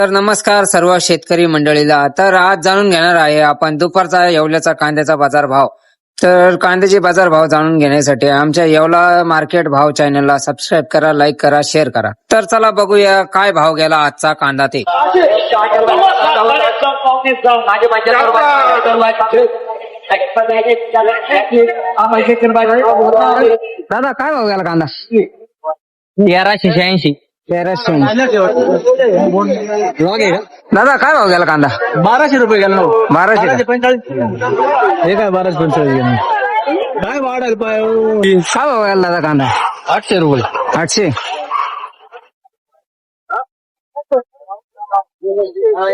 तर नमस्कार सर्व शेतकरी मंडळीला. तर आज जाणून घेणार आहे आपण दुपारचा येवल्याचा कांद्याचा बाजार भाव तर कांद्याचे बाजार भाव जाणून घेण्यासाठी आमच्या येवला मार्केट भाव चॅनलला सबस्क्राईब करा लाईक करा शेअर करा. तर चला बघूया काय भाव गेला आजचा कांदा ते. दादा काय भाव गेला कांदा? तेराशे शहाऐंशी. तेराशे दादा काय भाव गेला कांदा? बाराशे रुपये गेला ना हो. बाराशे बाराशे पंचाळीस. हे काय बाराशे पंचाळीस गेला? काय वाढायला पाहिजे काय भाव गेला दादा कांदा? आठशे रुपये. आठशे?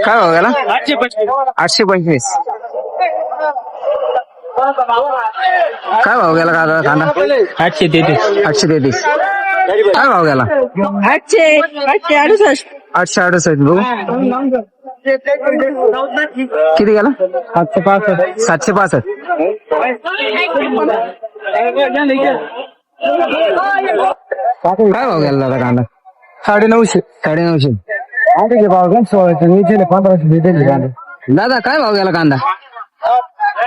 काय भाव गेला? आठशे पंचाळीस आठशे पंचवीस. काय भाव गेला दादा कांदा? आठशे तेहतीस. आठशे तेहतीस. काय भाव गेला? आठशे आठशे अडुसष्ट. आठशे अडुसष्ट बघू. किती गेला? सातशे पासष्ट. सातशे पासष्ट. काय भाव गेला दादा कांदा? साडे नऊशे साडे नऊशे आठशे भाव का सोळाशे नीचे पंधराशे भेटेल कांदे. दादा काय भाव गेला कांदा?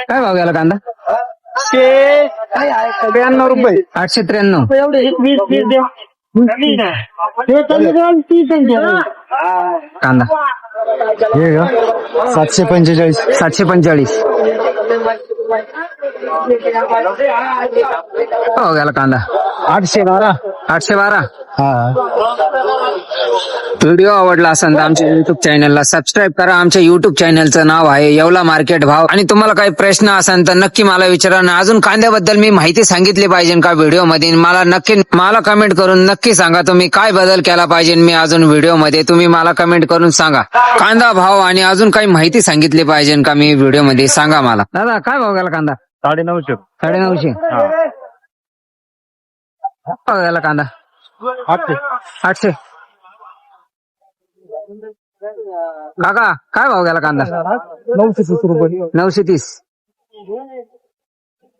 काय भाव गेला कांदा? त्र्याण्णव रुपये आठशे त्र्याण्णव. कांदा. हे का सातशे पंचेचाळीस सातशे पंचेचाळीस. भाव गेला कांदा. आठशे बारा. आठशे बारा. हा व्हिडिओ आवडला असेल तर आमच्या युट्यूब चॅनलला सबस्क्राईब करा. आमच्या युट्यूब चॅनलचं नाव आहे येवला मार्केट भाव. आणि तुम्हाला काही प्रश्न असेल तर नक्की मला विचारा. आणि अजून कांद्याबद्दल मी माहिती सांगितली पाहिजे का व्हिडिओमध्ये? मला नक्की मला कमेंट करून नक्की सांगा तुम्ही काय बदल केला पाहिजे. मी अजून व्हिडिओमध्ये तुम्ही मला कमेंट करून सांगा. कांदा भाव आणि अजून काही माहिती सांगितली पाहिजे का मी व्हिडिओमध्ये? सांगा मला. दादा काय भाव गेला कांदा? साडे नऊशे साडे नऊशे कांदा? आठशे. आठशे. काका काय भाव गेला कांदा? नऊशे तीस रुपये. नऊशे तीस.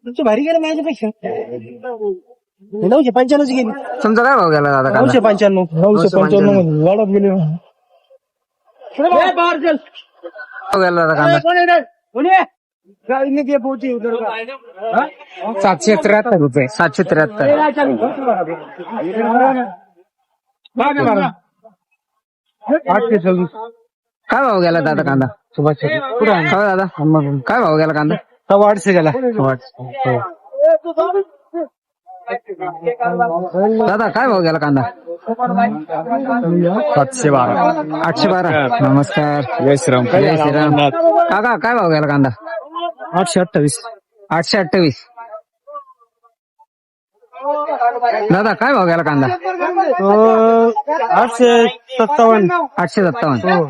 तुमची भारी गेलं माझ्यापेक्षा. नऊशे पंच्याण्णवची गेली. तुमचा काय भाव गेला दादा नऊशे कांदा पंच्याण्णव. नऊशे पंच्याण्णव. वाढत गेले. भाव गेला दादा कांदा? सातशे त्र्याहत्तर रुपये सातशे त्र्याहत्तर. आठशे सव्वीस. काय भाव गेला दादा कांदा? सुभाष हो दादा. काय भाव गेला कांदा? सव्वा आठशे गेला. दादा काय भाव गेला कांदा? सातशे बारा. आठशे बारा. नमस्कार. जय श्रीराम. जय श्रीराम. काका काय भाव गेला कांदा? आठशे अठ्ठावीस. आठशे अठ्ठावीस. दादा काय भाव गेला कांदा? आठशे सत्तावन्न. आठशे सत्तावन्न.